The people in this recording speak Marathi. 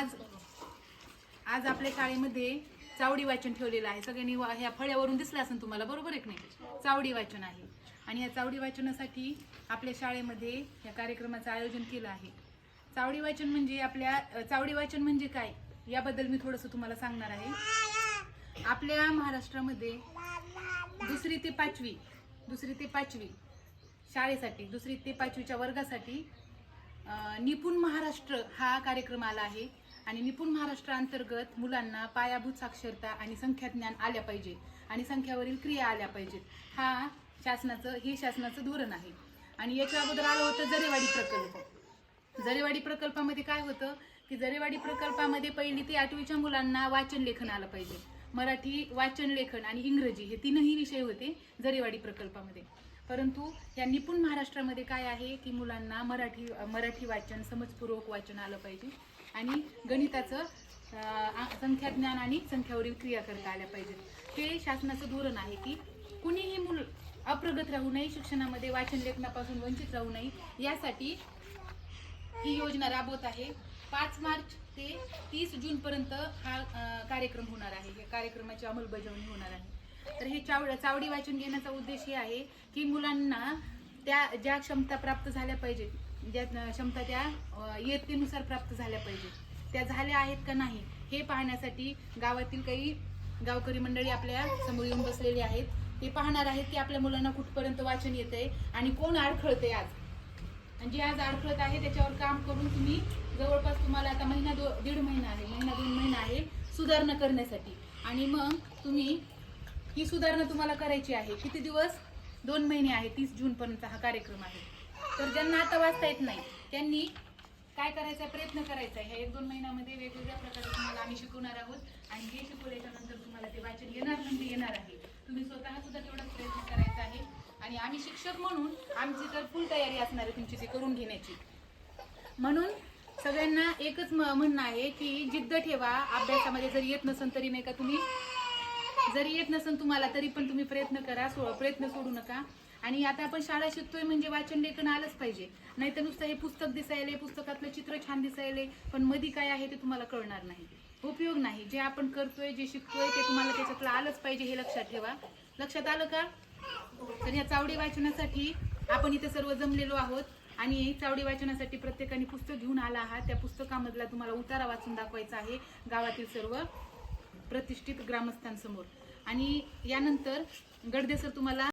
आज आज आपल्या शाळेमध्ये चावडी वाचन ठेवलेलं आहे. सगळ्यांनी वा- ह्या फळ्यावरून दिसलं असेल तुम्हाला बरोबर एक नाही? चावडी वाचन आहे. आणि या चावडी वाचनासाठी आपल्या शाळेमध्ये या कार्यक्रमाचं आयोजन केलं आहे. चावडी वाचन म्हणजे आपल्या चावडी वाचन म्हणजे काय? याबद्दल मी थोडंसं तुम्हाला सांगणार आहे. आपल्या महाराष्ट्रामध्ये दुसरी ते पाचवी दुसरी ते पाचवी शाळेसाठी दुसरी ते पाचवीच्या वर्गासाठी निपुण महाराष्ट्र हा कार्यक्रम आला आहे. आणि निपुण महाराष्ट्र अंतर्गत मुलांना पायाभूत साक्षरता आणि संख्याज्ञान आल्या पाहिजे आणि संख्यावरील क्रिया आल्या पाहिजेत. हा शासनाचं हे शासनाचं धोरण आहे. आणि याच्या अगोदर आलं होतं जरेवाडी प्रकल्प. जरेवाडी प्रकल्पामध्ये काय होतं की जरेवाडी प्रकल्पामध्ये पहिली ते आठवीच्या मुलांना वाचन लेखन आलं पाहिजे. मराठी वाचन लेखन आणि इंग्रजी हे तीनही विषय होते जरेवाडी प्रकल्पामध्ये. परंतु या निपुण महाराष्ट्रामध्ये काय आहे की मुलांना मराठी मराठी वाचन समजपूर्वक वाचन आलं पाहिजे. आणि गणिताचं संख्या ज्ञान संख्याज्ञान आणि संख्यावरील क्रिया करता आल्या पाहिजेत. हे शासनाचं धोरण आहे की कुणीही मूल अप्रगत राहू नये शिक्षणामध्ये वाचन लेखनापासून वंचित राहू नये यासाठी ही योजना राबवत आहे. पाच मार्च ते तीस जूनपर्यंत हा कार्यक्रम होणार आहे. या कार्यक्रमाची अंमलबजावणी होणार आहे. तर हे चावड चावडी वाचन घेण्याचा उद्देश हे आहे की मुलांना त्या ज्या क्षमता प्राप्त झाल्या पाहिजेत ज्या क्षमता त्या अ, इयत्तेनुसार प्राप्त झाल्या पाहिजेत त्या झाल्या आहेत का नाही हे पाहण्यासाठी गावातील काही गावकरी मंडळी आपल्यासमोर येऊन बसलेली आहेत. ते पाहणार आहेत की आपल्या मुलांना कुठपर्यंत वाचन येतंय आणि कोण अडखळते आज. आणि जे आज अडखळत आहे त्याच्यावर काम करून तुम्ही जवळपास तुम्हाला आता महिना दो दीड महिना आहे महिना दोन महिना आहे सुधारणा करण्यासाठी. आणि मग तुम्ही ही सुधारणा तुम्हाला करायची आहे. किती दिवस? दोन महिने आहे. तीस जून पर्यंत हा कार्यक्रम आहे. तर ज्यांना आता वाचता येत नाही त्यांनी काय करायचा प्रयत्न करायचा? आहे ह्या एक दोन महिन्यामध्ये वेगवेगळ्या प्रकारे तुम्हाला आम्ही शिकवणार आहोत आणि हे शिकवल्याच्या नंतर तुम्हाला ते वाचन येणार म्हणजे येणार आहे. तुम्ही स्वतः सुद्धा तेवढाच प्रयत्न करायचा आहे. आणि आम्ही शिक्षक म्हणून आमची तर फुल तयारी असणार आहे तुमची ती करून घेण्याची. म्हणून सगळ्यांना एकच म- म्हणणं आहे की जिद्द ठेवा. अभ्यासामध्ये जर येत नसेल तरी नाही का तुम्ही जरी येत नसेल तुम्हाला तरी पण तुम्ही प्रयत्न करा सो प्रयत्न सोडू नका. आणि आता आपण शाळा शिकतोय म्हणजे वाचन लेखन आलंच पाहिजे. नाही तर नुसतं हे पुस्तक दिसायले पुस्तकातलं चित्र छान दिसायले पण मधी काय आहे ते तुम्हाला कळणार नाही. उपयोग नाही. जे आपण करतोय जे शिकतोय ते तुम्हाला त्याच्यातलं आलंच पाहिजे हे लक्षात ठेवा. लक्षात आलं का? तर या चावडी वाचनासाठी आपण इथे सर्व जमलेलो आहोत. आणि चावडी वाचनासाठी प्रत्येकाने पुस्तक घेऊन आला आहात. त्या पुस्तकामधला तुम्हाला उतारा वाचून दाखवायचा आहे गावातील सर्व प्रतिष्ठित ग्रामस्थांसमोर. आणि यानंतर गडदे सर तुम्हाला